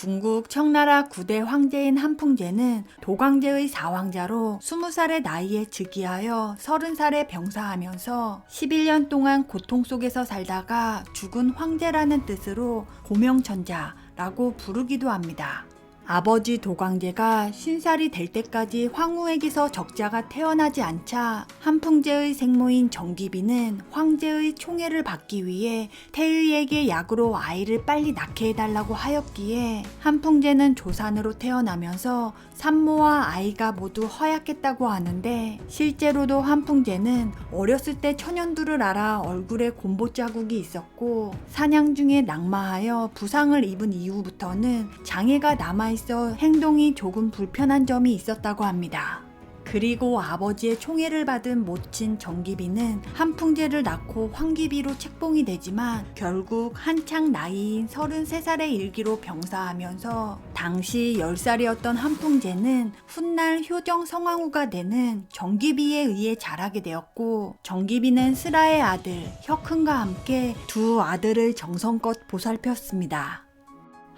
중국 청나라 9대 황제인 한풍제는 도광제의 사왕자로 20살의 나이에 즉위하여 30살에 병사하면서 11년 동안 고통 속에서 살다가 죽은 황제라는 뜻으로 고명천자라고 부르기도 합니다. 아버지 도광제가 신살이 될 때까지 황후에게서 적자가 태어나지 않자 한풍제의 생모인 정기비는 황제의 총애를 받기 위해 태의에게 약으로 아이를 빨리 낳게 해달라고 하였기에 한풍제는 조산으로 태어나면서 산모와 아이가 모두 허약했다고 하는데 실제로도 한풍제는 어렸을 때 천연두를 알아 얼굴에 곰보 자국이 있었고 사냥 중에 낙마하여 부상을 입은 이후부터는 장애가 남아있 어 행동이 조금 불편한 점이 있었다고 합니다. 그리고 아버지의 총애를 받은 모친 정기비는 한풍제를 낳고 황기비로 책봉이 되지만 결국 한창 나이인 33살의 일기로 병사하면서 당시 10살이었던 한풍제는 훗날 효정 성왕후가 되는 정기비에 의해 자라게 되었고 정기비는 스라의 아들 혁흥과 함께 두 아들을 정성껏 보살폈습니다.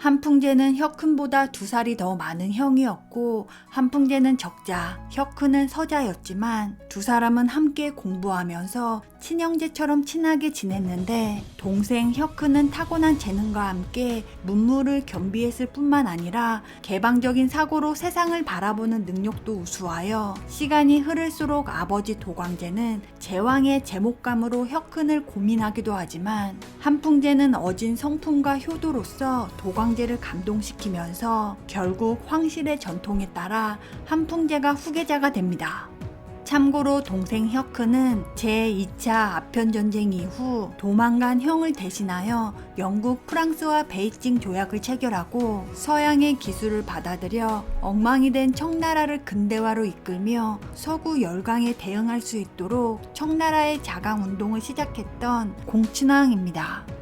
한풍제는 혁훈보다 두 살이 더 많은 형이었고 한풍제는 적자, 혁훈은 서자였지만 두 사람은 함께 공부하면서 친형제처럼 친하게 지냈는데 동생 혁훈은 타고난 재능과 함께 문물을 겸비했을 뿐만 아니라 개방적인 사고로 세상을 바라보는 능력도 우수하여 시간이 흐를수록 아버지 도광제는 제왕의 제목감으로 혁훈을 고민하기도 하지만 한풍제는 어진 성품과 효도로서 도광 제를 감동시키면서 결국 황실의 전통에 따라 한풍제가 후계자가 됩니다. 참고로 동생 혁크는 제2차 아편전쟁 이후 도망간 형을 대신하여 영국, 프랑스와 베이징 조약을 체결하고 서양의 기술을 받아들여 엉망이 된 청나라를 근대화로 이끌며 서구 열강에 대응할 수 있도록 청나라의 자강 운동을 시작했던 공춘왕입니다.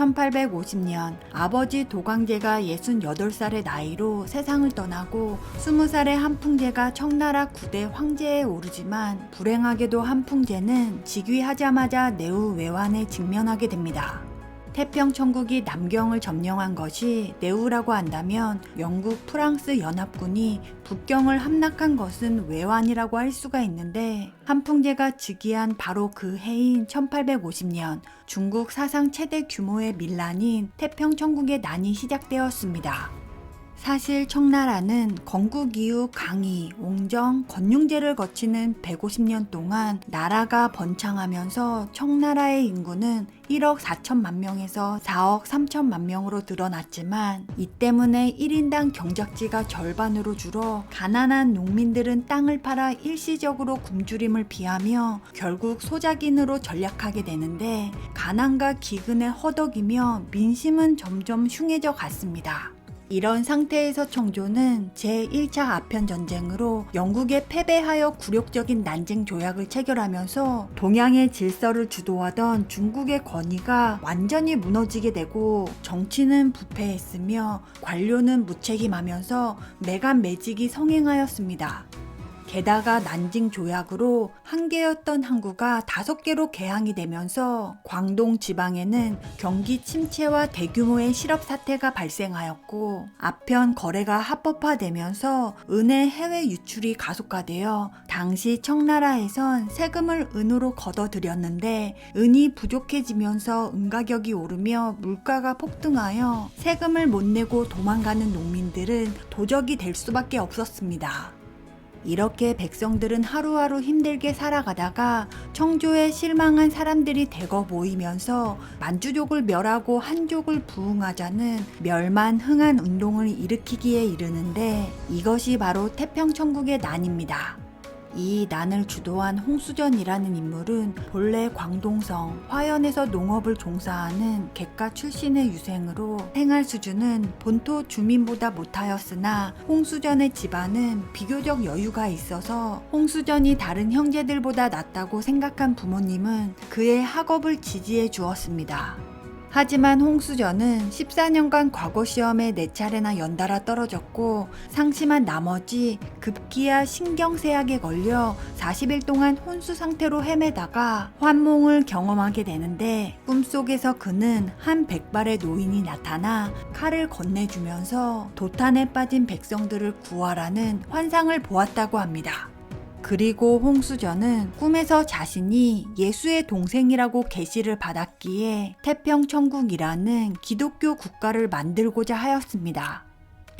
1850년 아버지 도광제가 68살의 나이로 세상을 떠나고 20살의 한풍제가 청나라 9대 황제에 오르지만 불행하게도 한풍제는 즉위하자마자 내후 외환에 직면하게 됩니다. 태평천국이 남경을 점령한 것이 내후라고 한다면 영국 프랑스 연합군이 북경을 함락한 것은 외환이라고 할 수가 있는데 한풍제가 즉위한 바로 그 해인 1850년 중국 사상 최대 규모의 밀란인 태평천국의 난이 시작되었습니다. 사실 청나라는 건국 이후 강희, 옹정, 건융제를 거치는 150년 동안 나라가 번창하면서 청나라의 인구는 1억 4천만 명에서 4억 3천만 명으로 늘어났지만 이 때문에 1인당 경작지가 절반으로 줄어 가난한 농민들은 땅을 팔아 일시적으로 굶주림을 비하며 결국 소작인으로 전락하게 되는데 가난과 기근에 허덕이며 민심은 점점 흉해져 갔습니다. 이런 상태에서 청조는 제1차 아편 전쟁으로 영국에 패배하여 굴욕적인 난징 조약을 체결하면서 동양의 질서를 주도하던 중국의 권위가 완전히 무너지게 되고 정치는 부패했으며 관료는 무책임하면서 매간 매직이 성행하였습니다. 게다가 난징 조약으로 한 개였던 항구가 다섯 개로 개항이 되면서 광동 지방에는 경기 침체와 대규모의 실업 사태가 발생하였고 아편 거래가 합법화되면서 은의 해외 유출이 가속화되어 당시 청나라에선 세금을 은으로 걷어들였는데 은이 부족해지면서 은 가격이 오르며 물가가 폭등하여 세금을 못 내고 도망가는 농민들은 도적이 될 수밖에 없었습니다. 이렇게 백성들은 하루하루 힘들게 살아가다가 청조에 실망한 사람들이 대거 모이면서 만주족을 멸하고 한족을 부흥하자는 멸만 흥한 운동을 일으키기에 이르는데 이것이 바로 태평천국의 난입니다. 이 난을 주도한 홍수전이라는 인물은 본래 광동성 화연에서 농업을 종사하는 객가 출신의 유생으로 생활 수준은 본토 주민보다 못하였으나 홍수전의 집안은 비교적 여유가 있어서 홍수전이 다른 형제들보다 낫다고 생각한 부모님은 그의 학업을 지지해 주었습니다. 하지만 홍수전은 14년간 과거 시험에 4차례나 연달아 떨어졌고 상심한 나머지 급기야 신경쇠약에 걸려 40일 동안 혼수 상태로 헤매다가 환몽을 경험하게 되는데 꿈속에서 그는 한 백발의 노인이 나타나 칼을 건네주면서 도탄에 빠진 백성들을 구하라는 환상을 보았다고 합니다. 그리고 홍수전은 꿈에서 자신이 예수의 동생이라고 계시를 받았기에 태평천국이라는 기독교 국가를 만들고자 하였습니다.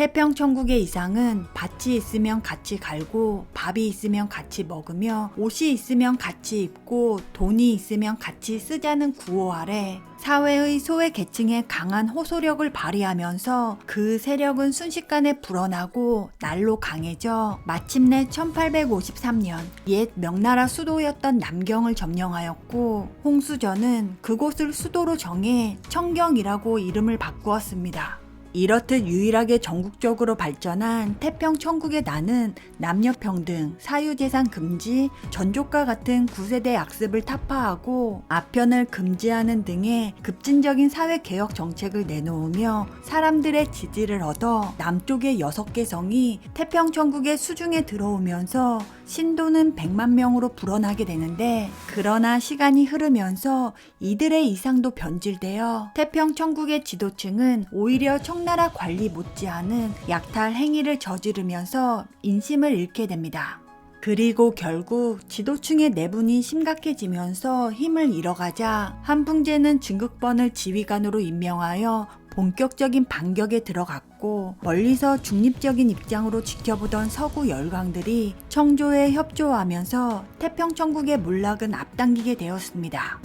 태평천국의 이상은 밭이 있으면 같이 갈고 밥이 있으면 같이 먹으며 옷이 있으면 같이 입고 돈이 있으면 같이 쓰자는 구호 아래 사회의 소외 계층의 강한 호소력을 발휘하면서 그 세력은 순식간에 불어나고 날로 강해져 마침내 1853년 옛 명나라 수도였던 남경을 점령하였고 홍수전은 그곳을 수도로 정해 청경이라고 이름을 바꾸었습니다. 이렇듯 유일하게 전국적으로 발전한 태평 천국의 나는 남녀평등, 사유재산 금지, 전족과 같은 구세대 약습을 타파하고 아편을 금지하는 등의 급진적인 사회개혁 정책을 내놓으며 사람들의 지지를 얻어 남쪽의 6개 성이 태평 천국의 수중에 들어오면서 신도는 100만 명으로 불어나게 되는데 그러나 시간이 흐르면서 이들의 이상도 변질되어 태평 천국의 지도층은 오히려 청 나라 관리 못지않은 약탈 행위를 저지르면서 인심을 잃게 됩니다. 그리고 결국 지도층의 내분이 심각해지면서 힘을 잃어가자 한풍제는 증극번을 지휘관으로 임명하여 본격적인 반격에 들어갔고 멀리서 중립적인 입장으로 지켜보던 서구 열강들이 청조에 협조하면서 태평천국의 몰락은 앞당기게 되었습니다.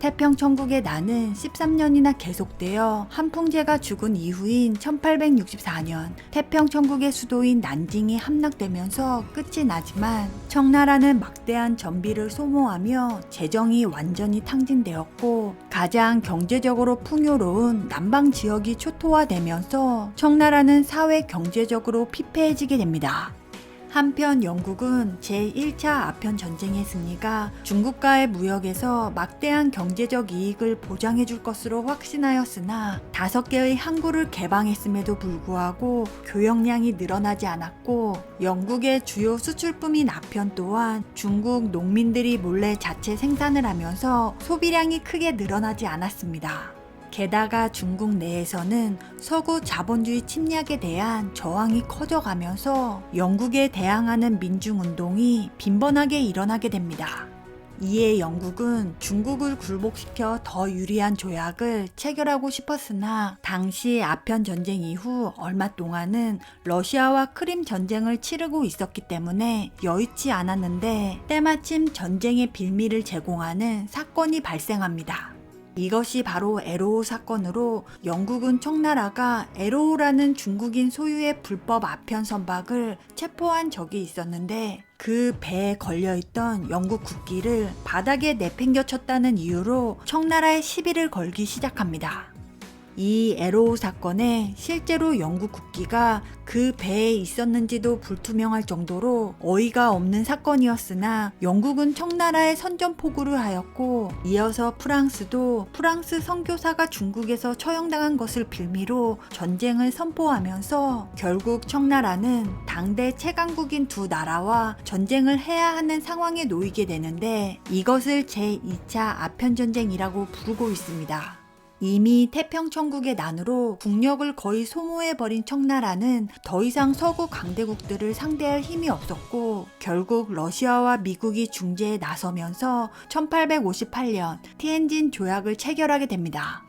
태평천국의 난은 13년이나 계속되어 한풍제가 죽은 이후인 1864년 태평천국의 수도인 난징이 함락되면서 끝이 나지만 청나라는 막대한 전비를 소모하며 재정이 완전히 탕진되었고 가장 경제적으로 풍요로운 남방 지역이 초토화되면서 청나라는 사회 경제적으로 피폐해지게 됩니다. 한편 영국은 제1차 아편 전쟁의 승리가 중국과의 무역에서 막대한 경제적 이익을 보장해 줄 것으로 확신하였으나 다섯 개의 항구를 개방했음에도 불구하고 교역량이 늘어나지 않았고 영국의 주요 수출품인 아편 또한 중국 농민들이 몰래 자체 생산을 하면서 소비량이 크게 늘어나지 않았습니다. 게다가 중국 내에서는 서구 자본주의 침략에 대한 저항이 커져가면서 영국에 대항하는 민중운동이 빈번하게 일어나게 됩니다. 이에 영국은 중국을 굴복시켜 더 유리한 조약을 체결하고 싶었으나 당시 아편 전쟁 이후 얼마 동안은 러시아와 크림 전쟁을 치르고 있었기 때문에 여의치 않았는데 때마침 전쟁의 빌미를 제공하는 사건이 발생합니다. 이것이 바로 에로우 사건으로 영국은 청나라가 에로우라는 중국인 소유의 불법 아편 선박을 체포한 적이 있었는데 그 배에 걸려있던 영국 국기를 바닥에 내팽겨 쳤다는 이유로 청나라에 시비를 걸기 시작합니다. 이 에로우 사건에 실제로 영국 국기가 그 배에 있었는지도 불투명할 정도로 어이가 없는 사건이었으나 영국은 청나라에 선전포고를 하였고 이어서 프랑스도 프랑스 선교사가 중국에서 처형당한 것을 빌미로 전쟁을 선포하면서 결국 청나라는 당대 최강국인 두 나라와 전쟁을 해야 하는 상황에 놓이게 되는데 이것을 제2차 아편전쟁이라고 부르고 있습니다. 이미 태평천국의 난으로 국력을 거의 소모해버린 청나라는 더 이상 서구 강대국들을 상대할 힘이 없었고 결국 러시아와 미국이 중재에 나서면서 1858년 티엔진 조약을 체결하게 됩니다.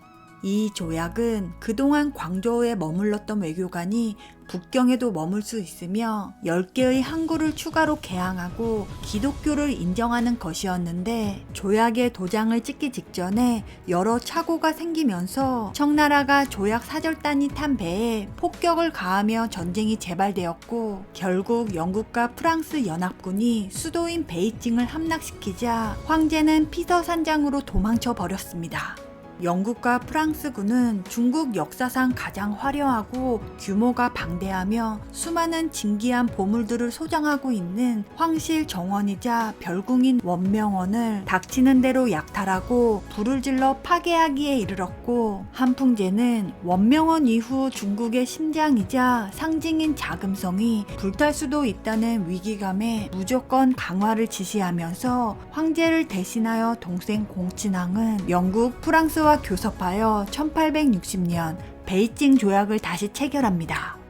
이 조약은 그동안 광저우에 머물렀던 외교관이 북경에도 머물 수 있으며 10개의 항구를 추가로 개항하고 기독교를 인정하는 것이었는데 조약의 도장을 찍기 직전에 여러 착오가 생기면서 청나라가 조약 사절단이 탄 배에 폭격을 가하며 전쟁이 재발되었고 결국 영국과 프랑스 연합군이 수도인 베이징을 함락시키자 황제는 피서 산장으로 도망쳐 버렸습니다. 영국과 프랑스군은 중국 역사상 가장 화려하고 규모가 방대하며 수많은 진기한 보물들을 소장하고 있는 황실 정원이자 별궁인 원명원을 닥치는 대로 약탈하고 불을 질러 파괴하기에 이르렀고 한풍제는 원명원 이후 중국의 심장이자 상징인 자금성이 불탈 수도 있다는 위기감에 무조건 강화를 지시하면서 황제를 대신하여 동생 공친왕은 영국, 프랑스와 교섭하여 1860년 베이징 조약을 다시 체결합니다.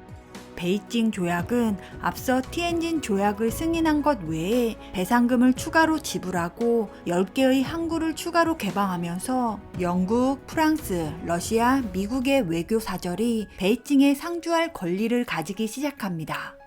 베이징 조약은 앞서 티엔진 조약을 승인한 것 외에 배상금을 추가로 지불하고 10개의 항구를 추가로 개방하면서 영국, 프랑스, 러시아, 미국의 외교 사절이 베이징에 상주할 권리를 가지기 시작합니다.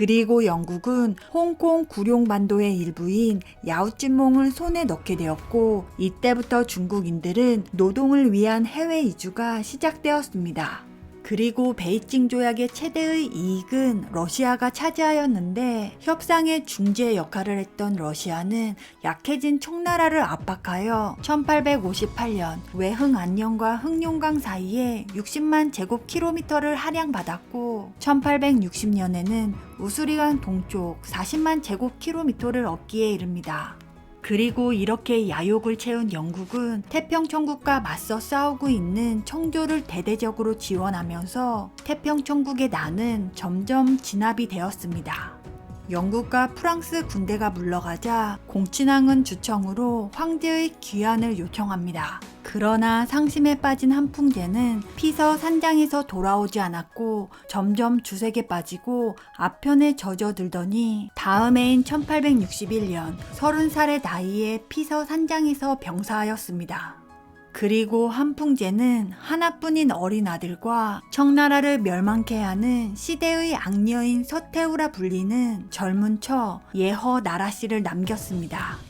그리고 영국은 홍콩 구룡반도의 일부인 야오찐몽을 손에 넣게 되었고 이때부터 중국인들은 노동을 위한 해외 이주가 시작되었습니다. 그리고 베이징 조약의 최대의 이익은 러시아가 차지하였는데 협상의 중재 역할을 했던 러시아는 약해진 청나라를 압박하여 1858년 외흥 안녕과 흥룡강 사이에 60만 제곱킬로미터를 할양받았고 1860년에는 우수리강 동쪽 40만 제곱킬로미터를 얻기에 이릅니다. 그리고 이렇게 야욕을 채운 영국은 태평천국과 맞서 싸우고 있는 청조를 대대적으로 지원하면서 태평천국의 난은 점점 진압이 되었습니다. 영국과 프랑스 군대가 물러가자 공친왕은 주청으로 황제의 귀환을 요청합니다. 그러나 상심에 빠진 한풍제는 피서 산장에서 돌아오지 않았고 점점 주색에 빠지고 아편에 젖어들더니 다음 해인 1861년 30살의 나이에 피서 산장에서 병사하였습니다. 그리고 한풍제는 하나뿐인 어린 아들과 청나라를 멸망케 하는 시대의 악녀인 서태후라 불리는 젊은 처 예허 나라씨를 남겼습니다.